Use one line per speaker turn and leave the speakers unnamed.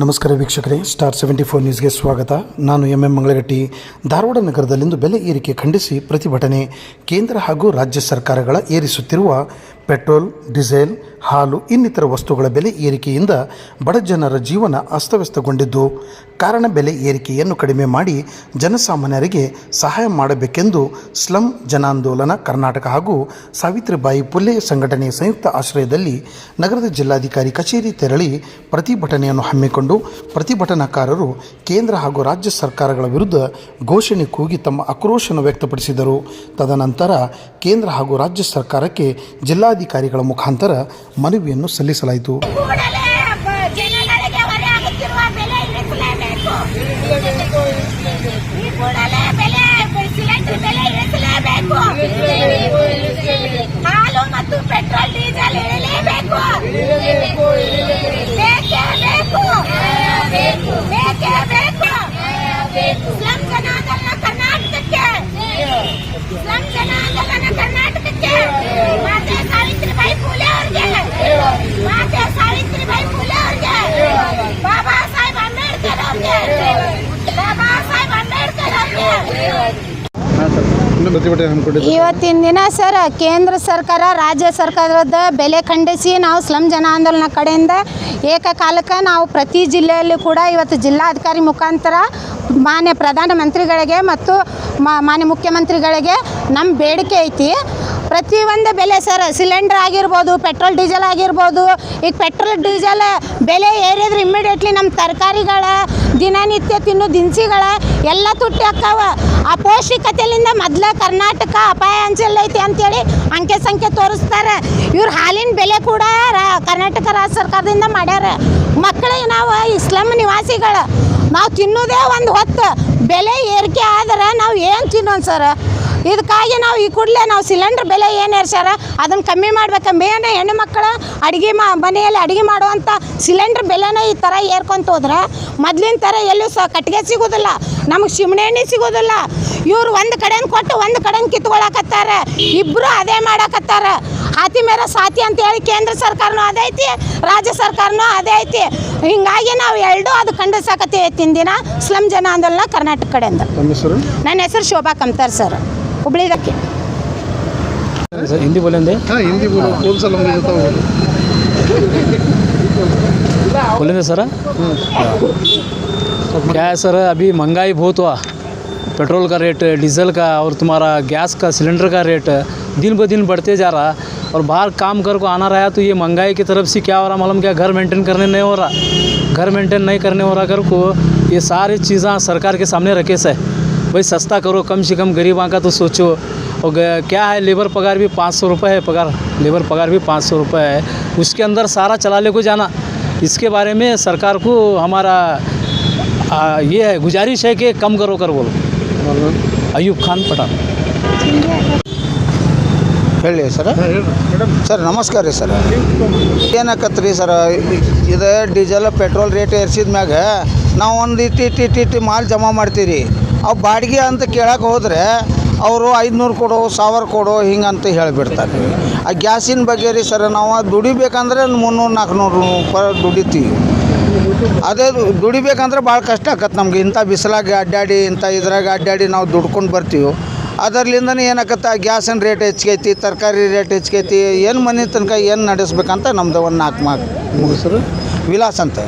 ನಮಸ್ಕಾರ ವೀಕ್ಷಕರೇ star seventy four ನ್ಯೂಸ್ಗೆ ಸ್ವಾಗತ. ನಾನು ಎಂ ಎಂ ಮಂಗಳಗಟ್ಟಿ. ಧಾರವಾಡ ನಗರದಲ್ಲಿಂದು ಬೆಲೆ ಏರಿಕೆ ಖಂಡಿಸಿ ಪ್ರತಿಭಟನೆ. ಕೇಂದ್ರ ಹಾಗೂ ರಾಜ್ಯ ಸರ್ಕಾರಗಳ ಏರಿಸುತ್ತಿರುವ ಪೆಟ್ರೋಲ್, ಡೀಸೆಲ್, ಹಾಲು, ಇನ್ನಿತರ ವಸ್ತುಗಳ ಬೆಲೆ ಏರಿಕೆಯಿಂದ ಬಡಜನರ ಜೀವನ ಅಸ್ತವ್ಯಸ್ತಗೊಂಡಿದ್ದು. ಕಾರಣ ಬೆಲೆ ಏರಿಕೆಯನ್ನು ಕಡಿಮೆ ಮಾಡಿ ಜನಸಾಮಾನ್ಯರಿಗೆ ಸಹಾಯ ಮಾಡಬೇಕೆಂದು ಸ್ಲಂ ಜನಾಂದೋಲನ ಕರ್ನಾಟಕ ಹಾಗೂ ಸಾವಿತ್ರಿಬಾಯಿ ಪುಲ್ಲೆ ಸಂಘಟನೆಯ ಸಂಯುಕ್ತ ಆಶ್ರಯದಲ್ಲಿ ನಗರದ ಜಿಲ್ಲಾಧಿಕಾರಿ ಕಚೇರಿ ತೆರಳಿ ಪ್ರತಿಭಟನೆಯನ್ನು ಹಮ್ಮಿಕೊಂಡು ಪ್ರತಿಭಟನಾಕಾರರು ಕೇಂದ್ರ ಹಾಗೂ ರಾಜ್ಯ ಸರ್ಕಾರಗಳ ವಿರುದ್ಧ ಘೋಷಣೆ ಕೂಗಿ ತಮ್ಮ ಆಕ್ರೋಶವನ್ನು ವ್ಯಕ್ತಪಡಿಸಿದರು. ತದನಂತರ ಕೇಂದ್ರ ಹಾಗೂ ರಾಜ್ಯ ಸರ್ಕಾರಕ್ಕೆ ಜಿಲ್ಲಾಧಿಕಾರಿಗಳ ಮುಖಾಂತರ ಮನವಿಯನ್ನು ಸಲ್ಲಿಸಲಾಯಿತು.
ಹಾಲು ಮತ್ತು ಪೆಟ್ರೋಲ್ ಡೀಸೆಲ್ ಕರ್ನಾಟಕಕ್ಕೆ ಕರ್ನಾಟಕಕ್ಕೆ
ಇವತ್ತಿನ ದಿನ ಸರ್, ಕೇಂದ್ರ ಸರ್ಕಾರ, ರಾಜ್ಯ ಸರ್ಕಾರದ ಬೆಲೆ ಖಂಡಿಸಿ ನಾವು ಸ್ಲಂ ಜನ ಆಂದೋಲನ ಕಡೆಯಿಂದ ಏಕಕಾಲಕ್ಕೆ ನಾವು ಪ್ರತಿ ಜಿಲ್ಲೆಯಲ್ಲೂ ಕೂಡ ಇವತ್ತು ಜಿಲ್ಲಾಧಿಕಾರಿ ಮುಖಾಂತರ ಮಾನ್ಯ ಪ್ರಧಾನಮಂತ್ರಿಗಳಿಗೆ ಮತ್ತು ಮಾನ್ಯ ಮುಖ್ಯಮಂತ್ರಿಗಳಿಗೆ ನಮ್ಮ ಬೇಡಿಕೆ ಐತಿ. ಪ್ರತಿಯೊಂದು ಬೆಲೆ ಸರ್, ಸಿಲಿಂಡರ್ ಆಗಿರ್ಬೋದು, ಪೆಟ್ರೋಲ್, ಡೀಸೆಲ್ ಆಗಿರ್ಬೋದು. ಈಗ ಪೆಟ್ರೋಲ್, ಡೀಸೆಲ್ ಬೆಲೆ ಏರಿದ್ರೆ ಇಮ್ಮಿಡಿಯೇಟ್ಲಿ ನಮ್ಮ ತರಕಾರಿಗಳ ದಿನನಿತ್ಯ ತಿನ್ನೋ ದಿನಸಿಗಳ ಎಲ್ಲ ತುಟ್ಟಿ ಹಾಕಾವ ಆ ಪೌಷ್ಟಿಕತೆಯಿಂದ ಮೊದಲ ಕರ್ನಾಟಕ ಅಪಾಯ ಅಂಚಲೈತಿ ಅಂತೇಳಿ ಅಂಕೆ ಸಂಖ್ಯೆ ತೋರಿಸ್ತಾರೆ. ಇವ್ರ ಹಾಲಿನ ಬೆಲೆ ಕೂಡ ಕರ್ನಾಟಕ ರಾಜ್ಯ ಸರ್ಕಾರದಿಂದ ಮಾಡ್ಯಾರ. ಮಕ್ಕಳಿಗೆ ನಾವು ಇಸ್ಲಾಂ ನಿವಾಸಿಗಳು. ನಾವು ತಿನ್ನೋದೇ ಒಂದು ಹೊತ್ತು. ಬೆಲೆ ಏರಿಕೆ ಆದ್ರೆ ನಾವು ಏನು ತಿನ್ನೋಣ ಸರ್? ಇದಕ್ಕಾಗಿ ನಾವು ಈ ಕೂಡಲೇ ನಾವು ಸಿಲಿಂಡರ್ ಬೆಲೆ ಏನು ಏರ್ಸ್ಯಾರ? ಅದನ್ನು ಕಮ್ಮಿ ಮಾಡ್ಬೇಕು ಮೇನ್ ಹೆಣ್ಣು ಮಕ್ಕಳು ಅಡುಗೆ ಮಾ ಮನೆಯಲ್ಲಿ ಅಡುಗೆ ಮಾಡುವಂಥ ಸಿಲಿಂಡ್ರ್ ಬೆಲೆನೇ ಈ ಥರ ಏರ್ಕೊಂತ ಹೋದ್ರೆ ಮೊದ್ಲಿನ ಥರ ಎಲ್ಲೂ ಸಹ ಕಟ್ಟಿಗೆ ಸಿಗೋದಿಲ್ಲ. ನಮಗೆ ಎಣ್ಣೆ ಸಿಗೋದಿಲ್ಲ. ಇವ್ರು ಒಂದು ಕಡೆನ ಕೊಟ್ಟು ಒಂದು ಕಡೆನ ಕಿತ್ಕೊಳಕತ್ತಾರೆ. ಇಬ್ಬರು ಅದೇ ಮಾಡಕತ್ತಾರ. ಹಾತಿ ಮೇರ ಸಾತಿ ಅಂತ ಹೇಳಿ ಕೇಂದ್ರ ಸರ್ಕಾರನೂ ಅದೇ ಐತಿ ರಾಜ್ಯ ಸರ್ಕಾರನೂ ಅದೇ ಐತಿ. ಹಿಂಗಾಗಿ ನಾವು ಎರಡೂ ಅದು ಖಂಡಿಸಕತ್ತೀವಿ ತಿಂದಿನ. ದಿನ ಸ್ಲಮ್ ಜನ ಆಂದೋಲನ ಕರ್ನಾಟಕ ಕಡೆಯಿಂದ ನನ್ನ ಹೆಸರು ಶೋಭಾ ಕಮ್ತಾರ್ ಸರ್. ಹುಬ್ಳಿದಕ್ಕೆ
हिंदी बोलो
कौन सा ಬೋಲು. जाता ನಮಗೆ बोले
बोलेंगे सर क्या है सर अभी महँगाई बहुत हुआ पेट्रोल का रेट डीजल का और तुम्हारा गैस का सिलेंडर का रेट दिन ब दिन बढ़ते जा रहा और बाहर काम कर को आना रहा तो ये महँगाई की तरफ़ से क्या हो रहा मालूम क्या घर मेंटेन करने नहीं हो रहा घर मेंटेन नहीं करने हो रहा घर को ये सारी चीज़ें सरकार के सामने रखे से भाई सस्ता करो कम से कम गरीबों का तो सोचो और ग- क्या है लेबर पगार भी पाँच सौ रुपये है पगार लेबर पगार भी पाँच सौ रुपये है उसके अंदर सारा चला ले को जाना इसके बारे में सरकार को हमारा आ, ये है गुजारिश है कि कम करो कर बोलो अयूब खान पठान
ಹೇಳಿ ಸರ್ ಸರ್ ನಮಸ್ಕಾರ ರೀ ಸರ್ ಏನಾಕತ್ರಿ ಸರ್ ಇದು ಡೀಸೆಲ್ ಪೆಟ್ರೋಲ್ ರೇಟ್ ಏರ್ಸಿದ ಮ್ಯಾಗ ನಾವು ಒಂದು ಇಟ್ಟು ಇಟ್ಟು ಇಟ್ಟು ಇಟ್ಟು ಮಾಲ್ ಜಮಾ ಮಾಡ್ತೀವಿ ಅವು ಬಾಡಿಗೆ ಅಂತ ಕೇಳಕ್ಕೆ ಹೋದರೆ ಅವರು ಐದುನೂರು ಕೊಡು, ಸಾವಿರ ಕೊಡು ಹಿಂಗಂತ ಹೇಳಿಬಿಡ್ತಾರೆ. ಆ ಗ್ಯಾಸಿನ ಬಗ್ಗೆ ರೀ ಸರ್, ನಾವು ದುಡಿಬೇಕಂದ್ರೆ ಮುನ್ನೂರು, ನಾಲ್ಕುನೂರು ರೂಪಾಯಿ ದುಡಿತೀವಿ. ಅದೇ ದುಡಿಬೇಕಂದ್ರೆ ಭಾಳ ಕಷ್ಟ ಆಗತ್ತೆ ನಮ್ಗೆ. ಇಂಥ ಬಿಸಿಲಾಗ ಅಡ್ಡಾಡಿ, ಇಂಥ ಇದ್ರಾಗ ಅಡ್ಡಾಡಿ ನಾವು ದುಡ್ಕೊಂಡು ಬರ್ತೀವಿ. ಅದರ್ಲಿಂದನೇ ಏನಾಕತ್ತೆ ಗ್ಯಾಸಿನ ರೇಟ್ ಹೆಚ್ಚಿಗೈತಿ, ತರಕಾರಿ ರೇಟ್ ಹೆಚ್ಚಿಗೈತಿ, ಏನು ಮನೆ ತನಕ ಏನು ನಡೆಸ್ಬೇಕಂತ ನಮ್ದು ಒಂದು ನಾಲ್ಕು ಮಾತು
ಮುಗಿಸ್ರು.
ವಿಲಾಸ್ ಅಂತ.